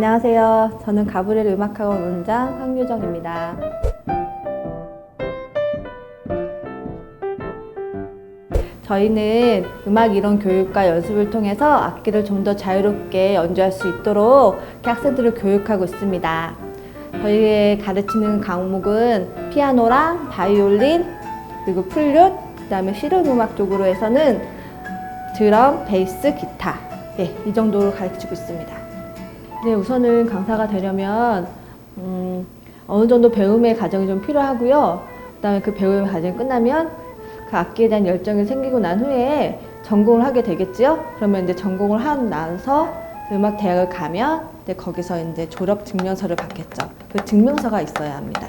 안녕하세요. 저는 가브리엘 음악학원 원장 황유정입니다. 저희는 음악 이론 교육과 연습을 통해서 악기를 좀 더 자유롭게 연주할 수 있도록 학생들을 교육하고 있습니다. 저희의 가르치는 과목은 피아노랑 바이올린, 그리고 플룻, 그다음에 실용 음악 쪽으로 해서는 드럼, 베이스, 기타, 예, 이 정도로 가르치고 있습니다. 네, 우선은 강사가 되려면 음, 어느 정도 배움의 과정이 좀 필요하고요. 그다음에 그 배움의 과정이 끝나면 그 악기에 대한 열정이 생기고 난 후에 전공을 하게 되겠죠. 그러면 이제 전공을 하고 나서 음악 대학을 가면 이제 거기서 이제 졸업 증명서를 받겠죠. 그 증명서가 있어야 합니다.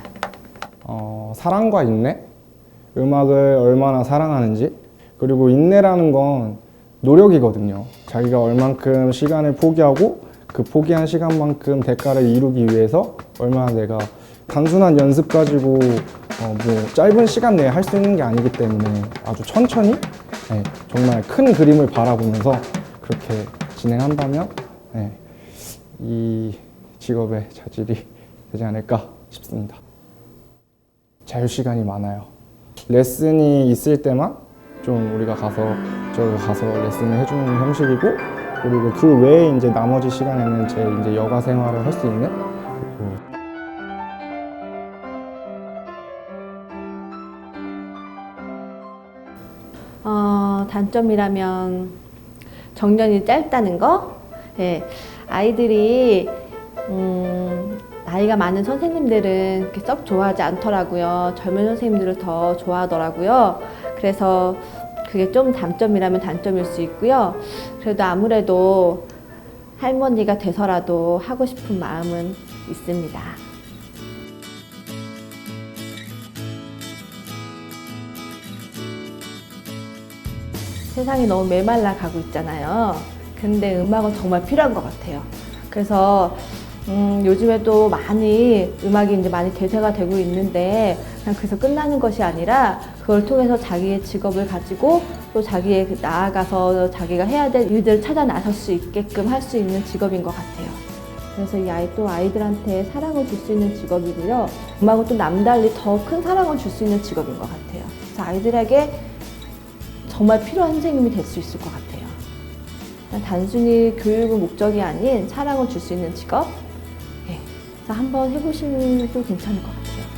어, 사랑과 인내, 음악을 얼마나 사랑하는지, 그리고 인내라는 건 노력이거든요. 자기가 얼만큼 시간을 포기하고 그 포기한 시간만큼 대가를 이루기 위해서 얼마나 내가 단순한 연습 가지고 어, 뭐 짧은 시간 내에 할 수 있는 게 아니기 때문에 아주 천천히 네, 정말 큰 그림을 바라보면서 그렇게 진행한다면 네, 이 직업의 자질이 되지 않을까 싶습니다. 자유 시간이 많아요. 레슨이 있을 때만 좀 우리가 가서 저기 가서 레슨을 해주는 형식이고 그리고 그 외에 이제 나머지 시간에는 제 이제 여가 생활을 할 수 있는 어, 단점이라면 정년이 짧다는 거. 예, 아이들이 음, 나이가 많은 선생님들은 그렇게 썩 좋아하지 않더라고요. 젊은 선생님들을 더 좋아하더라고요. 그래서 그게 좀 단점이라면 단점일 수 있고요. 그래도 아무래도 할머니가 돼서라도 하고 싶은 마음은 있습니다. 세상이 너무 메말라 가고 있잖아요. 근데 음악은 정말 필요한 것 같아요. 그래서 음, 요즘에도 많이 음악이 이제 많이 대세가 되고 있는데 그냥 그래서 끝나는 것이 아니라 그걸 통해서 자기의 직업을 가지고 또 자기의 그 나아가서 자기가 해야 될 일들을 찾아 나설 수 있게끔 할 수 있는 직업인 것 같아요. 그래서 이 아이 또 아이들한테 사랑을 줄 수 있는 직업이고요. 음악은 또 남달리 더 큰 사랑을 줄 수 있는 직업인 것 같아요. 그래서 아이들에게 정말 필요한 선생님이 될 수 있을 것 같아요. 단순히 교육은 목적이 아닌 사랑을 줄 수 있는 직업. 예. 그래서 한번 해보시는 것도 괜찮을 것 같아요.